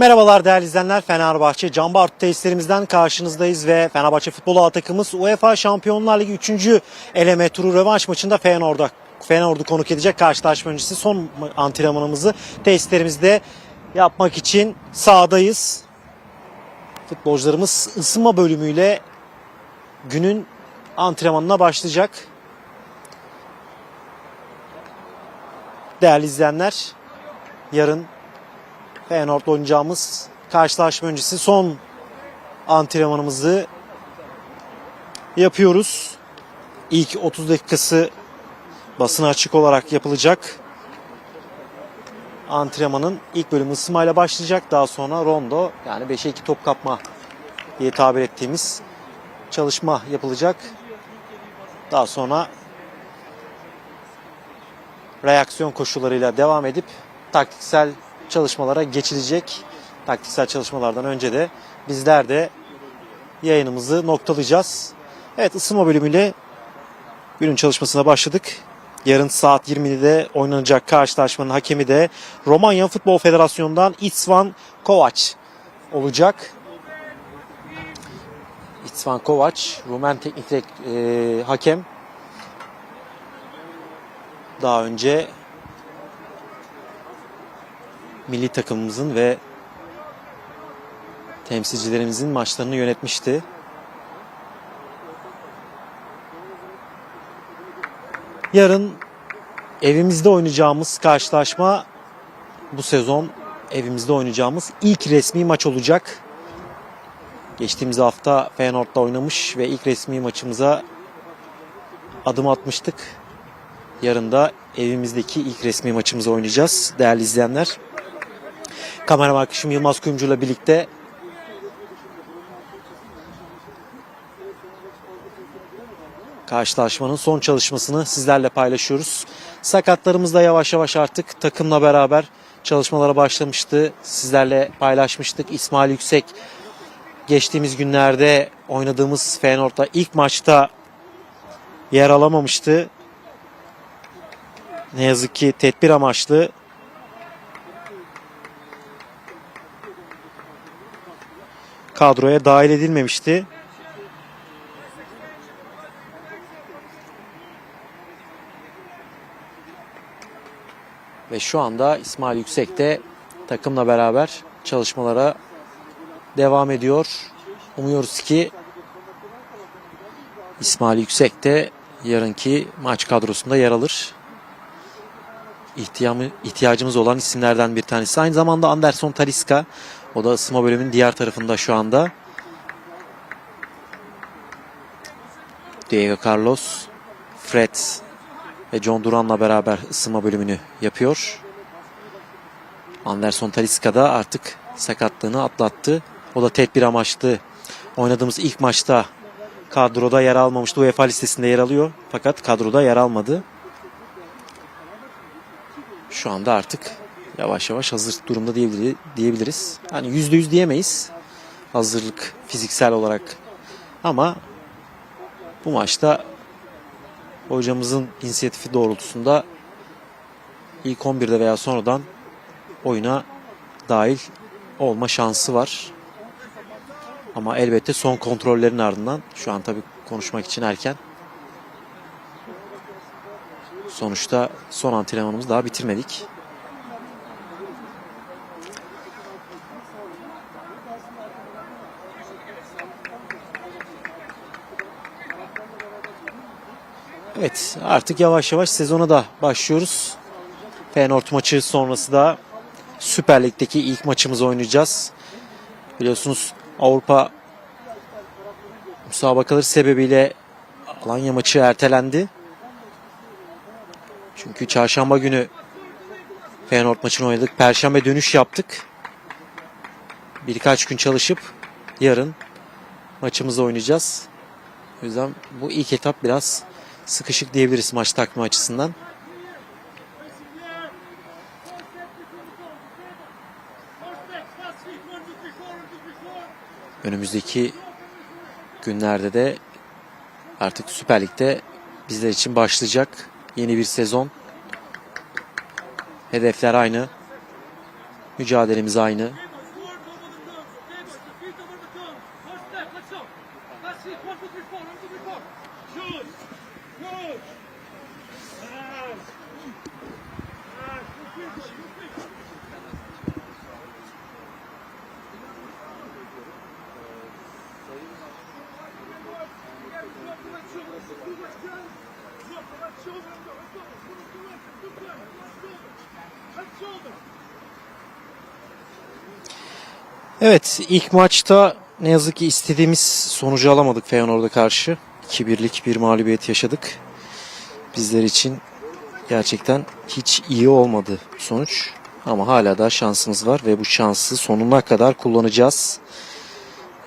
Merhabalar değerli izleyenler. Fenerbahçe Can Bartu tesislerimizden karşınızdayız ve Fenerbahçe Futbol Ağı takımımız UEFA Şampiyonlar Ligi 3. eleme turu rövanş maçında Feyenoord'a Feyenoord'u konuk edecek karşılaşma öncesi son antrenmanımızı tesislerimizde yapmak için sahadayız. Futbolcularımız ısınma bölümüyle günün antrenmanına başlayacak. Değerli izleyenler, yarın Feyenoord'la oynayacağımız karşılaşma öncesi son antrenmanımızı yapıyoruz. İlk 30 dakikası basına açık olarak yapılacak. Antrenmanın ilk bölümü ısınmayla başlayacak. Daha sonra rondo yani 5'e 2 top kapma diye tabir ettiğimiz çalışma yapılacak. Daha sonra reaksiyon koşullarıyla devam edip taktiksel çalışmalara geçilecek. Taktiksel çalışmalardan önce de bizler de yayınımızı noktalayacağız. Evet ısınma bölümüyle günün çalışmasına başladık. Yarın saat 20'de oynanacak karşılaşmanın hakemi de Romanya Futbol Federasyonu'ndan Itzvan Kovac olacak. Itzvan Kovac, Rumen teknik e, hakem. Daha önce milli takımımızın ve temsilcilerimizin maçlarını yönetmişti. Yarın evimizde oynayacağımız karşılaşma bu sezon evimizde oynayacağımız ilk resmi maç olacak. Geçtiğimiz hafta Feyenoord'da oynamış ve ilk resmi maçımıza adım atmıştık. Yarın da evimizdeki ilk resmi maçımızı oynayacağız değerli izleyenler. Kameraman arkadaşım Yılmaz Kuyumcu birlikte karşılaşmanın son çalışmasını sizlerle paylaşıyoruz. Sakatlarımız da yavaş yavaş artık takımla beraber çalışmalara başlamıştı. Sizlerle paylaşmıştık. İsmail Yüksek geçtiğimiz günlerde oynadığımız Feyenoord'la ilk maçta yer alamamıştı. Ne yazık ki tedbir amaçlı kadroya dahil edilmemişti. Ve şu anda İsmail Yüksek de takımla beraber çalışmalara devam ediyor. Umuyoruz ki İsmail Yüksek de yarınki maç kadrosunda yer alır. İhtiyamı, ihtiyacımız olan isimlerden bir tanesi. Aynı zamanda Anderson Taliska. O da ısınma bölümünün diğer tarafında şu anda. Diego Carlos, Fred ve John Duran'la beraber ısınma bölümünü yapıyor. Anderson Taliska da artık sakatlığını atlattı. O da tedbir amaçlı oynadığımız ilk maçta kadroda yer almamıştı. UEFA listesinde yer alıyor. Fakat kadroda yer almadı. Şu anda artık yavaş yavaş hazır durumda diyebilir- diyebiliriz. Yüzde yüz diyemeyiz. Hazırlık fiziksel olarak. Ama bu maçta hocamızın inisiyatifi doğrultusunda ilk 11'de veya sonradan oyuna dahil olma şansı var. Ama elbette son kontrollerin ardından şu an tabii konuşmak için erken. Sonuçta son antrenmanımızı daha bitirmedik. Evet artık yavaş yavaş sezona da başlıyoruz. Feyenoord maçı sonrası da Süper Lig'deki ilk maçımızı oynayacağız. Biliyorsunuz Avrupa müsabakaları sebebiyle Alanya maçı ertelendi. Çünkü çarşamba günü Feyenoord maçını oynadık. Perşembe dönüş yaptık. Birkaç gün çalışıp yarın maçımızı oynayacağız. O yüzden bu ilk etap biraz sıkışık diyebiliriz maç takma açısından. Önümüzdeki günlerde de artık Süper Lig'de bizler için başlayacak yeni bir sezon. Hedefler aynı. Mücadelemiz aynı. Evet ilk maçta ne yazık ki istediğimiz sonucu alamadık Feyenoord'a karşı. 2-1'lik bir mağlubiyet yaşadık. Bizler için gerçekten hiç iyi olmadı sonuç. Ama hala da şansımız var ve bu şansı sonuna kadar kullanacağız.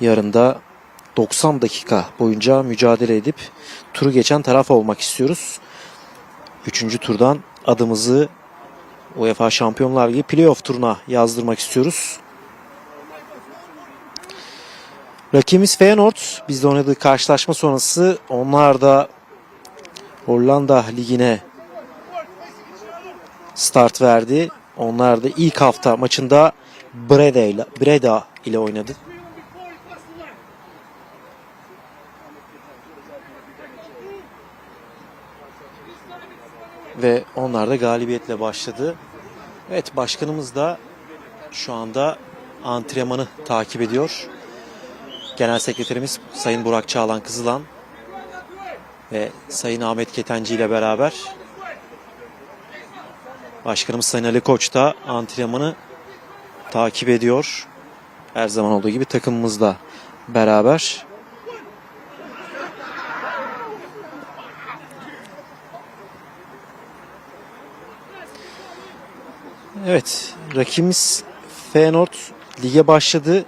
Yarın da 90 dakika boyunca mücadele edip turu geçen taraf olmak istiyoruz. Üçüncü turdan adımızı UEFA Şampiyonlar Ligi playoff turuna yazdırmak istiyoruz. Rakibimiz Feyenoord. Bizde oynadığı karşılaşma sonrası onlar da Hollanda Ligi'ne start verdi. Onlar da ilk hafta maçında Breda ile, Breda ile oynadı. Ve onlar da galibiyetle başladı. Evet başkanımız da şu anda antrenmanı takip ediyor. Genel Sekreterimiz Sayın Burak Çağlan Kızılan ve Sayın Ahmet Ketenci ile beraber Başkanımız Sayın Ali Koç da antrenmanı takip ediyor. Her zaman olduğu gibi takımımızla beraber. Evet, rakibimiz Feyenoord lige başladı.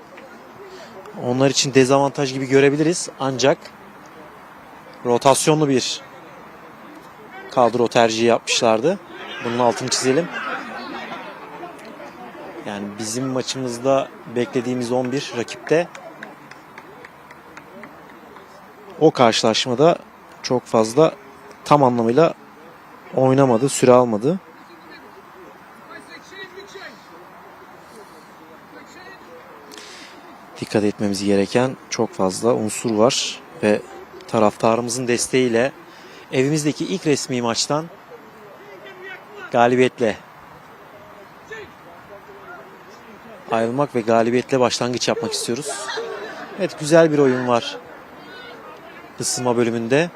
Onlar için dezavantaj gibi görebiliriz. Ancak rotasyonlu bir kadro tercihi yapmışlardı. Bunun altını çizelim. Yani bizim maçımızda beklediğimiz 11 rakipte o karşılaşmada çok fazla tam anlamıyla oynamadı, süre almadı. Dikkat etmemiz gereken çok fazla unsur var ve taraftarımızın desteğiyle evimizdeki ilk resmi maçtan galibiyetle ayrılmak ve galibiyetle başlangıç yapmak istiyoruz. Evet güzel bir oyun var ısınma bölümünde.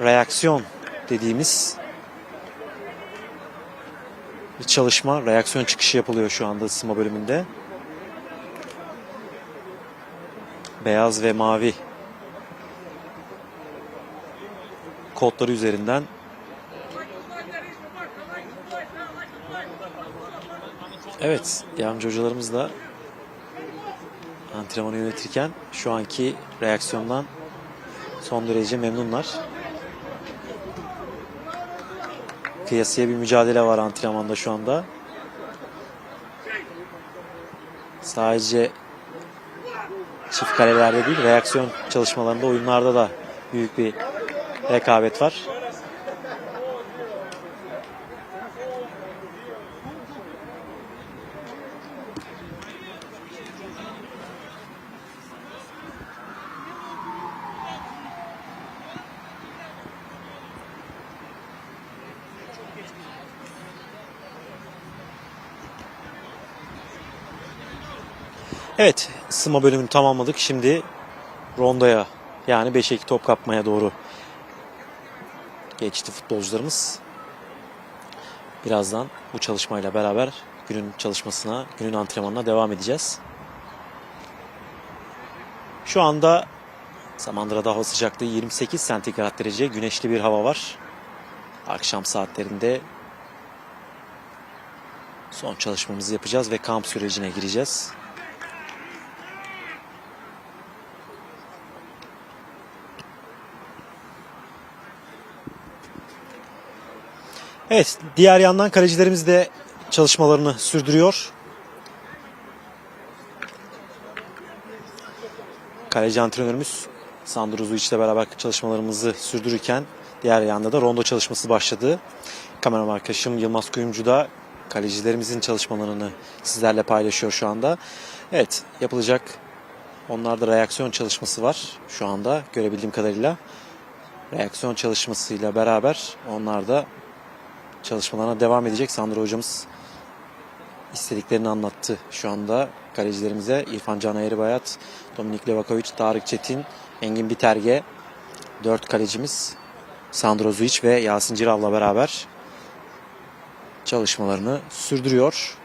Reaksiyon dediğimiz bir çalışma, reaksiyon çıkışı yapılıyor şu anda ısınma bölümünde. Beyaz ve mavi kodları üzerinden Evet, yardımcı hocalarımız da antrenmanı yönetirken şu anki reaksiyondan son derece memnunlar. Kıyasıya bir mücadele var antrenmanda şu anda. Sadece çift kalelerde değil, reaksiyon çalışmalarında, oyunlarda da büyük bir rekabet var. Evet, ısınma bölümünü tamamladık. Şimdi rondaya yani 5'e 2 top kapmaya doğru geçti futbolcularımız. Birazdan bu çalışmayla beraber günün çalışmasına, günün antrenmanına devam edeceğiz. Şu anda Samandıra'da hava sıcaklığı 28 santigrat derece, güneşli bir hava var. Akşam saatlerinde son çalışmamızı yapacağız ve kamp sürecine gireceğiz. Evet, diğer yandan kalecilerimiz de çalışmalarını sürdürüyor. Kaleci antrenörümüz Sandro Zuic ile beraber çalışmalarımızı sürdürürken diğer yanda da rondo çalışması başladı. Kameraman arkadaşım Yılmaz Kuyumcu da kalecilerimizin çalışmalarını sizlerle paylaşıyor şu anda. Evet, yapılacak onlarda reaksiyon çalışması var şu anda görebildiğim kadarıyla. Reaksiyon çalışmasıyla beraber onlar da çalışmalarına devam edecek. Sandro hocamız istediklerini anlattı şu anda kalecilerimize. İrfan Can Eğribayat, Dominik Levakovic, Tarık Çetin, Engin Biterge, dört kalecimiz Sandro Zuic ve Yasin Cirav'la beraber çalışmalarını sürdürüyor.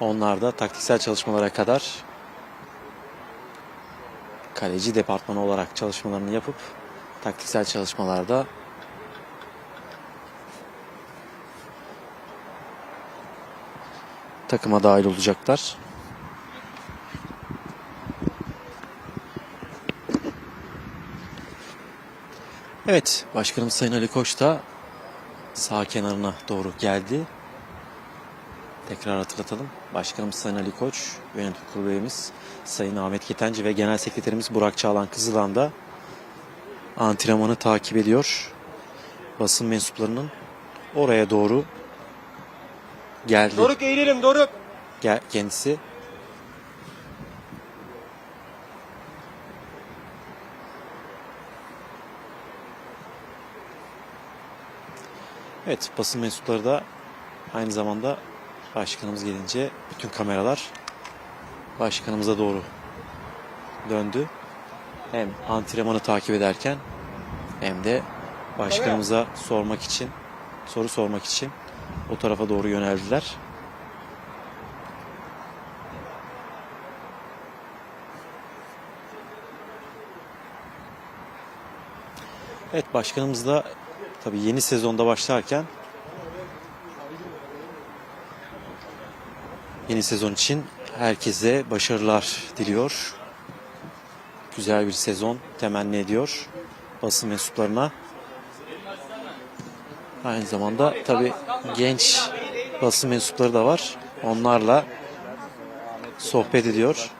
Onlar da taktiksel çalışmalara kadar kaleci departmanı olarak çalışmalarını yapıp taktiksel çalışmalarda takıma dahil olacaklar. Evet, Başkanımız Sayın Ali Koç da sağ kenarına doğru geldi. Tekrar hatırlatalım. Başkanımız Sayın Ali Koç, yönetim kurulu üyemiz Sayın Ahmet Ketenci ve Genel Sekreterimiz Burak Çağlan Kızılan da antrenmanı takip ediyor. Basın mensuplarının oraya doğru geldi. Doruk eğilelim Doruk. Gel, kendisi. Evet basın mensupları da aynı zamanda başkanımız gelince bütün kameralar başkanımıza doğru döndü. Hem antrenmanı takip ederken hem de başkanımıza sormak için soru sormak için o tarafa doğru yöneldiler. Evet başkanımız da tabii yeni sezonda başlarken yeni sezon için herkese başarılar diliyor. Güzel bir sezon temenni ediyor basın mensuplarına. Aynı zamanda tabii genç basın mensupları da var. Onlarla sohbet ediyor.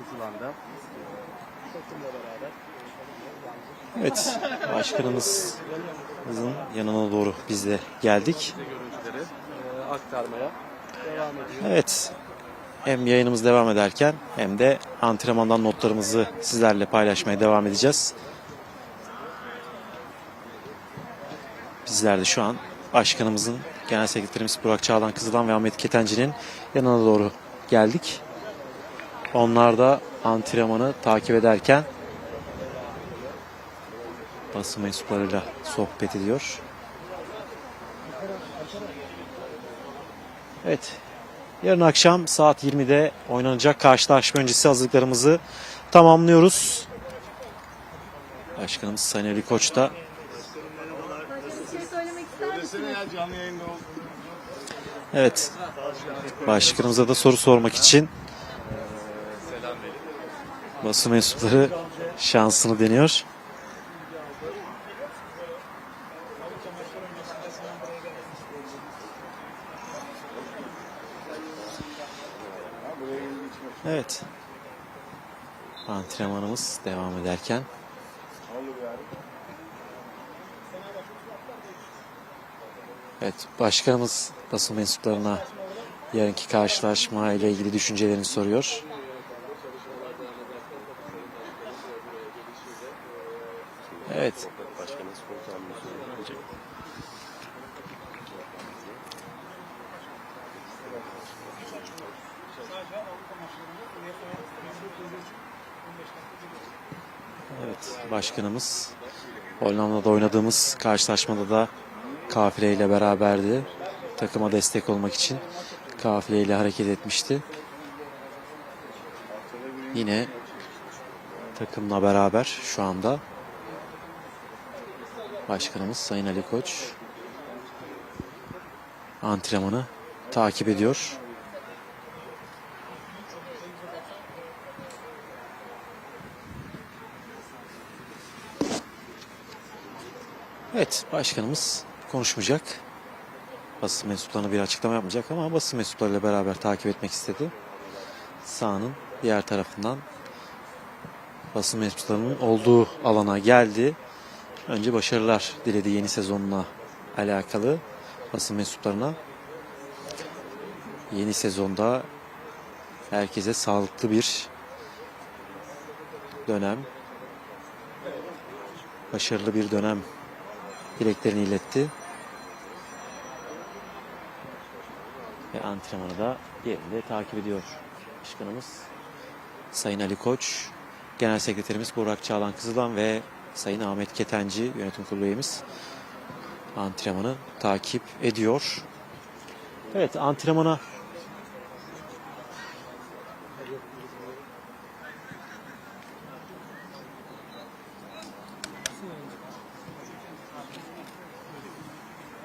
Evet, başkanımızın yanına doğru biz de geldik. E, aktarmaya devam ediyor. Evet, hem yayınımız devam ederken hem de antrenmandan notlarımızı sizlerle paylaşmaya devam edeceğiz. Bizler de şu an başkanımızın, genel sekreterimiz Burak Çağlan Kızılan ve Ahmet Ketenci'nin yanına doğru geldik. Onlar da antrenmanı takip ederken basın mensuplarıyla sohbet ediyor. Evet. Yarın akşam saat 20'de oynanacak karşılaşma öncesi hazırlıklarımızı tamamlıyoruz. Başkanımız Sayın Ali Koç da evet başkanımıza da soru sormak için basın mensupları şansını deniyor. Evet. Antrenmanımız devam ederken Evet, başkanımız basın mensuplarına yarınki karşılaşma ile ilgili düşüncelerini soruyor. Evet. Evet, başkanımız Hollanda'da oynadığımız karşılaşmada da kafileyle beraberdi. Takıma destek olmak için kafileyle hareket etmişti. Yine takımla beraber şu anda başkanımız Sayın Ali Koç antrenmanı takip ediyor. Evet, başkanımız konuşmayacak. Basın mensuplarına bir açıklama yapmayacak ama basın mensuplarıyla beraber takip etmek istedi. Sahanın diğer tarafından basın mensuplarının olduğu alana geldi. Önce başarılar diledi yeni sezonla alakalı basın mensuplarına. Yeni sezonda herkese sağlıklı bir dönem. Başarılı bir dönem dileklerini iletti. Ve antrenmanı da yerinde takip ediyor başkanımız. Sayın Ali Koç, Genel Sekreterimiz Burak Çağlan Kızılan ve Sayın Ahmet Ketenci yönetim kurulu üyemiz antrenmanı takip ediyor. Evet antrenmana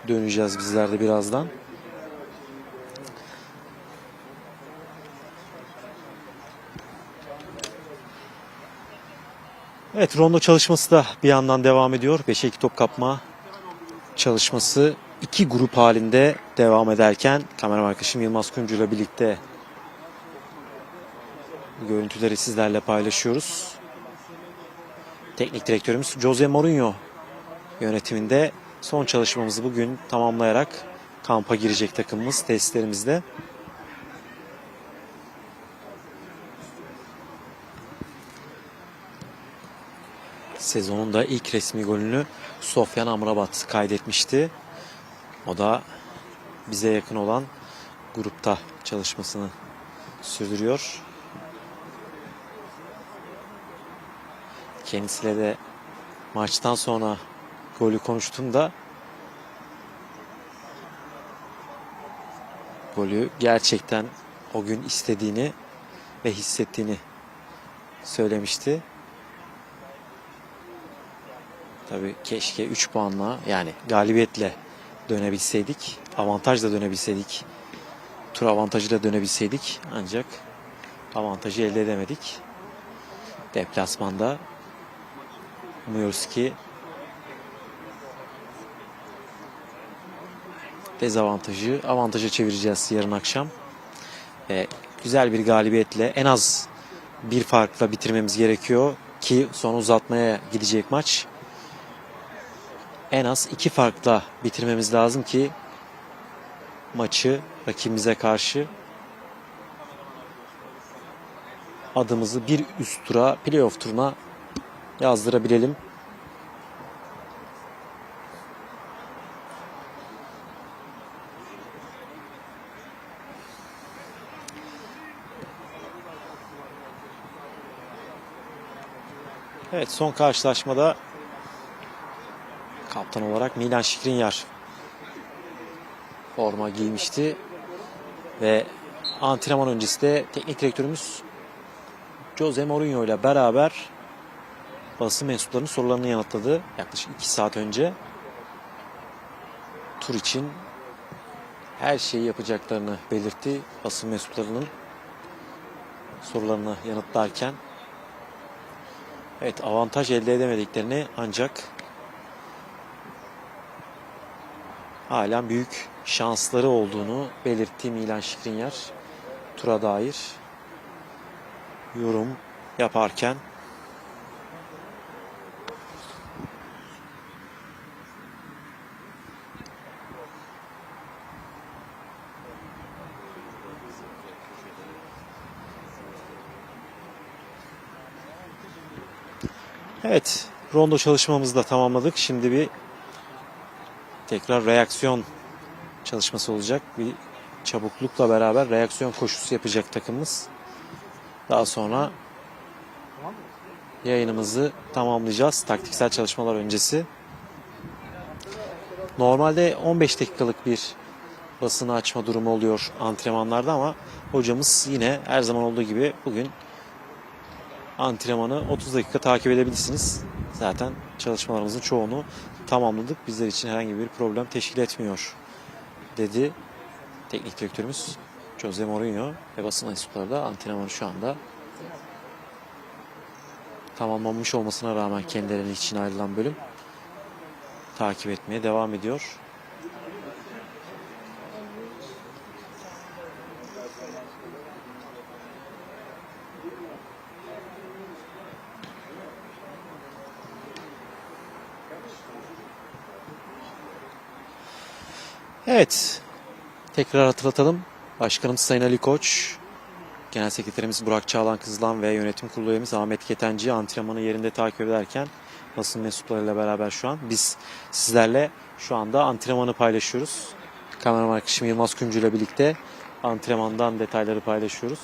döneceğiz bizler de birazdan. Evet rondo çalışması da bir yandan devam ediyor. 5'e 2 top kapma çalışması iki grup halinde devam ederken kameraman arkadaşım Yılmaz Kuncu ile birlikte görüntüleri sizlerle paylaşıyoruz. Teknik direktörümüz Jose Mourinho yönetiminde son çalışmamızı bugün tamamlayarak kampa girecek takımımız tesislerimizde. Sezonun da ilk resmi golünü Sofyan Amrabat kaydetmişti. O da bize yakın olan grupta çalışmasını sürdürüyor. Kendisiyle de maçtan sonra golü konuştuğumda golü gerçekten o gün istediğini ve hissettiğini söylemişti. Tabii keşke 3 puanla yani galibiyetle dönebilseydik. Avantajla dönebilseydik. Tur avantajıyla dönebilseydik. Ancak avantajı elde edemedik. Deplasmanda umuyoruz ki dezavantajı avantaja çevireceğiz yarın akşam. Ve güzel bir galibiyetle en az bir farkla bitirmemiz gerekiyor ki son uzatmaya gidecek maç en az iki farkla bitirmemiz lazım ki maçı rakibimize karşı adımızı bir üst tura playoff turuna yazdırabilelim. Evet son karşılaşmada kaptan olarak Milan Skriniar forma giymişti. Ve antrenman öncesi de teknik direktörümüz Jose Mourinho ile beraber basın mensuplarının sorularını yanıtladı. Yaklaşık 2 saat önce. Tur için her şeyi yapacaklarını belirtti basın mensuplarının sorularını yanıtlarken. Evet avantaj elde edemediklerini ancak halen büyük şansları olduğunu belirtti Milan Skriniar tura dair yorum yaparken. Evet, rondo çalışmamızı da tamamladık. Şimdi bir tekrar reaksiyon çalışması olacak. Bir çabuklukla beraber reaksiyon koşusu yapacak takımımız. Daha sonra yayınımızı tamamlayacağız. Taktiksel çalışmalar öncesi. Normalde 15 dakikalık bir basını açma durumu oluyor antrenmanlarda ama hocamız yine her zaman olduğu gibi bugün antrenmanı 30 dakika takip edebilirsiniz. Zaten çalışmalarımızın çoğunu tamamladık. Bizler için herhangi bir problem teşkil etmiyor dedi teknik direktörümüz Jose Mourinho ve basın mensupları da antrenmanı şu anda tamamlanmış olmasına rağmen kendilerinin için ayrılan bölüm takip etmeye devam ediyor. Evet. Tekrar hatırlatalım. Başkanımız Sayın Ali Koç Genel Sekreterimiz Burak Çağlan Kızılan ve Yönetim Kurulu üyemiz Ahmet Ketenci antrenmanı yerinde takip ederken basın mensuplarıyla beraber şu an biz sizlerle şu anda antrenmanı paylaşıyoruz. Kameraman arkadaşım Yılmaz Kumcu ile birlikte antrenmandan detayları paylaşıyoruz.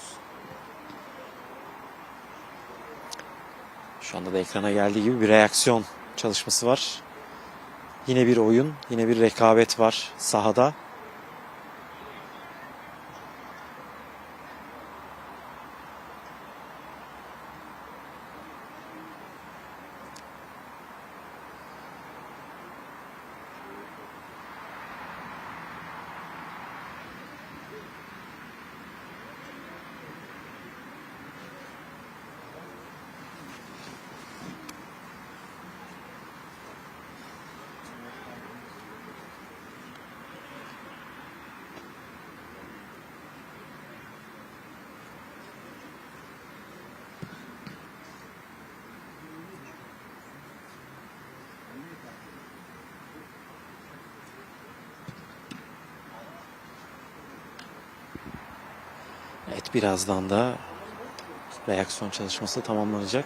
Şu anda da ekrana geldiği gibi bir reaksiyon çalışması var. Yine bir oyun, yine bir rekabet var sahada. Evet birazdan da reaksiyon çalışması tamamlanacak.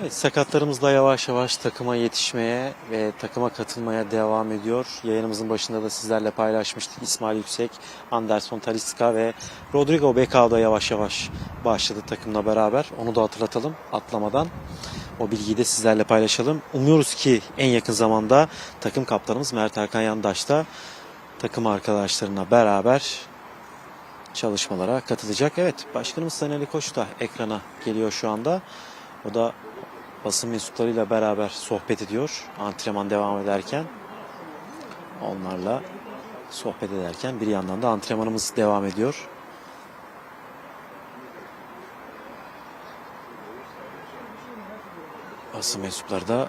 Evet, sakatlarımız da yavaş yavaş takıma yetişmeye ve takıma katılmaya devam ediyor. Yayınımızın başında da sizlerle paylaşmıştık. İsmail Yüksek, Anderson Talisca ve Rodrigo Becao da yavaş yavaş başladı takımla beraber. Onu da hatırlatalım atlamadan. O bilgiyi de sizlerle paylaşalım. Umuyoruz ki en yakın zamanda takım kaptanımız Mert Hakan Yandaş da takım arkadaşlarına beraber çalışmalara katılacak. Evet, Başkanımız Sayın Koç da ekrana geliyor şu anda. O da basın mensuplarıyla beraber sohbet ediyor. Antrenman devam ederken. Onlarla sohbet ederken bir yandan da antrenmanımız devam ediyor. Basın mensupları da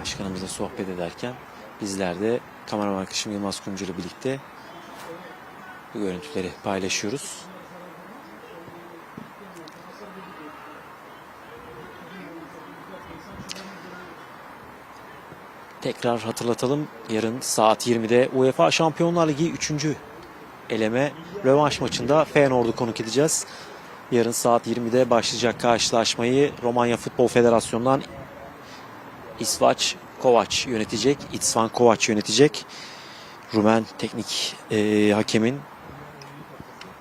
başkanımızla sohbet ederken bizler de kameraman arkadaşım Yılmaz Kumcu ile birlikte bu görüntüleri paylaşıyoruz. Tekrar hatırlatalım. Yarın saat 20'de UEFA Şampiyonlar Ligi 3. eleme rövanş maçında Feyenoord'u konuk edeceğiz. Yarın saat 20'de başlayacak karşılaşmayı Romanya Futbol Federasyonu'ndan İsvaç Kovac yönetecek. İtsvan Kovac yönetecek. Rumen teknik e, hakemin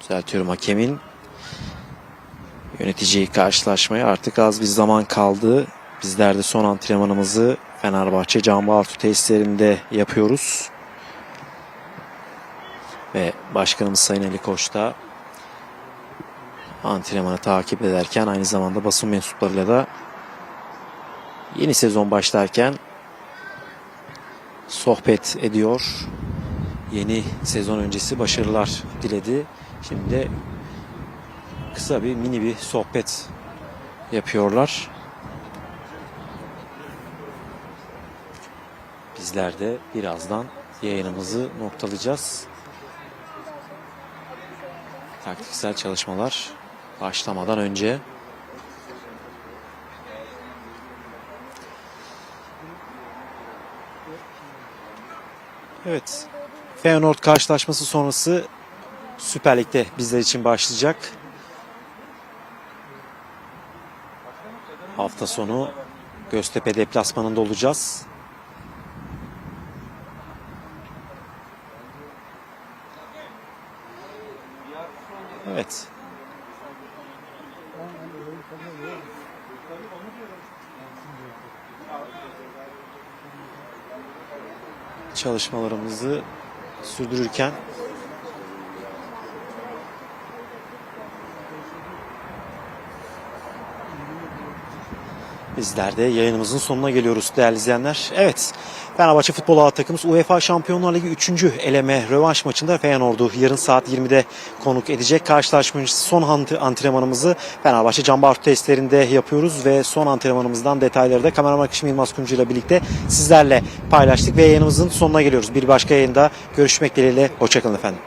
düzeltiyorum hakemin yöneteceği karşılaşmaya artık az bir zaman kaldı. Bizler de son antrenmanımızı Fenerbahçe Can Bartu tesislerinde yapıyoruz. Ve başkanımız Sayın Ali Koç da antrenmanı takip ederken aynı zamanda basın mensuplarıyla da yeni sezon başlarken sohbet ediyor. Yeni sezon öncesi başarılar diledi. Şimdi kısa bir mini bir sohbet yapıyorlar. Bizler de birazdan yayınımızı noktalayacağız. Taktiksel çalışmalar başlamadan önce Evet. Feyenoord karşılaşması sonrası Süper Lig'de bizler için başlayacak. Hafta sonu Göztepe deplasmanında olacağız. Evet. Çalışmalarımızı sürdürürken Bizler de yayınımızın sonuna geliyoruz değerli izleyenler. Evet, Fenerbahçe Futbol Ağı takımımız UEFA Şampiyonlar Ligi 3. eleme rövanş maçında Feyenoord'u yarın saat 20'de konuk edecek. Karşılaşma son ant- antrenmanımızı Fenerbahçe Can Bartu testlerinde yapıyoruz ve son antrenmanımızdan detayları da kameraman arkadaşım Yılmaz Kumcu ile birlikte sizlerle paylaştık ve yayınımızın sonuna geliyoruz. Bir başka yayında görüşmek dileğiyle. Hoşçakalın efendim.